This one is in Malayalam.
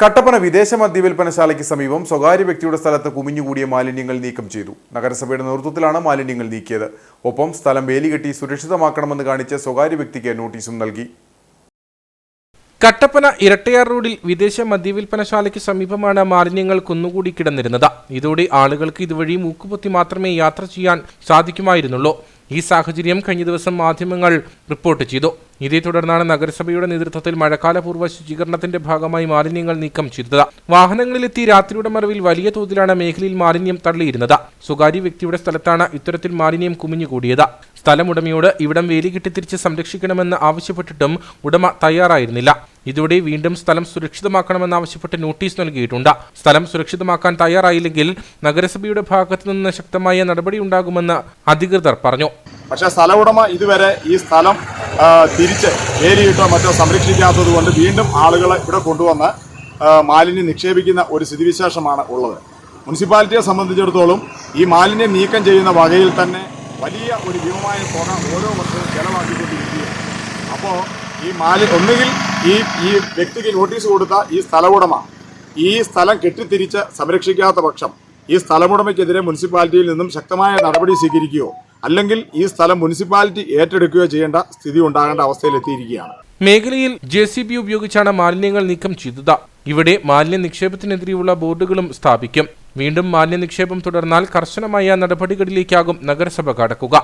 കട്ടപ്പന വിദേശ മദ്യവിൽപ്പനശാലയ്ക്ക് സമീപം സ്വകാര്യ വ്യക്തിയുടെ സ്ഥലത്ത് കുമിഞ്ഞുകൂടിയ മാലിന്യങ്ങൾ നീക്കം ചെയ്തു. നഗരസഭയുടെ നേതൃത്വത്തിലാണ് മാലിന്യങ്ങൾ നീക്കിയത്. ഒപ്പം സ്ഥലം വേലികെട്ടി സുരക്ഷിതമാക്കണമെന്ന് കാണിച്ച് സ്വകാര്യ വ്യക്തിക്ക് നോട്ടീസും നൽകി. കട്ടപ്പന ഇരട്ടയാർ റോഡിൽ വിദേശ മദ്യവിൽപ്പനശാലയ്ക്ക് സമീപമാണ് മാലിന്യങ്ങൾ കുന്നുകൂടി കിടന്നിരുന്നത്. ഇതോടെ ആളുകൾക്ക് ഇതുവഴി മൂക്കുപൊത്തി മാത്രമേ യാത്ര ചെയ്യാൻ സാധിക്കുമായിരുന്നുള്ളൂ. ഈ സാഹചര്യം കഴിഞ്ഞ ദിവസം മാധ്യമങ്ങൾ റിപ്പോർട്ട് ചെയ്തു. ഇതേ തുടർന്നാണ് നഗരസഭയുടെ നേതൃത്വത്തിൽ മഴക്കാലപൂർവ ശുചീകരണത്തിന്റെ ഭാഗമായി മാലിന്യങ്ങൾ നീക്കം ചെയ്തത്. വാഹനങ്ങളിലെത്തി രാത്രിയുടെ മറവിൽ വലിയ തോതിലാണ് മേഖലയിൽ മാലിന്യം തള്ളിയിരുന്നത്. സ്വകാര്യ വ്യക്തിയുടെ സ്ഥലത്താണ് ഇത്തരത്തിൽ മാലിന്യം കുമിഞ്ഞുകൂടിയത്. സ്ഥലമുടമയോട് ഇവിടം വേലി കെട്ടിത്തിരിച്ച് സംരക്ഷിക്കണമെന്ന് ആവശ്യപ്പെട്ടിട്ടും ഉടമ തയ്യാറായിരുന്നില്ല. ഇതോടെ വീണ്ടും സ്ഥലം സുരക്ഷിതമാക്കണമെന്നാവശ്യപ്പെട്ട് നോട്ടീസ് നൽകിയിട്ടുണ്ട്. സ്ഥലം സുരക്ഷിതമാക്കാൻ തയ്യാറായില്ലെങ്കിൽ നഗരസഭയുടെ ഭാഗത്തു നിന്ന് ശക്തമായ നടപടിയുണ്ടാകുമെന്ന് അധികൃതർ പറഞ്ഞു. പക്ഷേ സ്ഥല ഉടമ ഇതുവരെ ഈ സ്ഥലം തിരിച്ച് വേലിയിട്ടോ മറ്റോ സംരക്ഷിക്കാത്തത് കൊണ്ട് വീണ്ടും ആളുകളെ ഇവിടെ കൊണ്ടുവന്ന് മാലിന്യം നിക്ഷേപിക്കുന്ന ഒരു സ്ഥിതിവിശേഷമാണ് ഉള്ളത്. മുനിസിപ്പാലിറ്റിയെ സംബന്ധിച്ചിടത്തോളം ഈ മാലിന്യം നീക്കം ചെയ്യുന്ന വകയിൽ തന്നെ വലിയ ഒരു ഭീമമായ തുക ഓരോ വർഷവും ചെലവാക്കിക്കൊണ്ടിരിക്കുകയാണ്. അപ്പോൾ ഈ മാലിന്യം ഒന്നുകിൽ ഈ ഈ വ്യക്തിക്ക് നോട്ടീസ് കൊടുത്ത ഈ സ്ഥലമുടമ ഈ സ്ഥലം കെട്ടിത്തിരിച്ച് സംരക്ഷിക്കാത്ത പക്ഷം ഈ സ്ഥലമുടമയ്ക്കെതിരെ മുനിസിപ്പാലിറ്റിയിൽ നിന്നും ശക്തമായ നടപടി സ്വീകരിക്കുകയോ അല്ലെങ്കിൽ ഈ സ്ഥലം മുനിസിപ്പാലിറ്റി ഏറ്റെടുക്കുകയോ ചെയ്യേണ്ട സ്ഥിതി ഉണ്ടാകേണ്ട അവസ്ഥയിലെത്തിയിരിക്കുകയാണ് മേഖലയിൽ ജെ സി ബി ഉപയോഗിച്ചാണ് മാലിന്യങ്ങൾ നീക്കം ചെയ്തത്. ഇവിടെ മാലിന്യ നിക്ഷേപത്തിനെതിരെയുള്ള ബോർഡുകളും സ്ഥാപിക്കും. വീണ്ടും മാലിന്യ നിക്ഷേപം തുടർന്നാൽ കർശനമായ നടപടികളിലേക്കാകും നഗരസഭ കടക്കുക.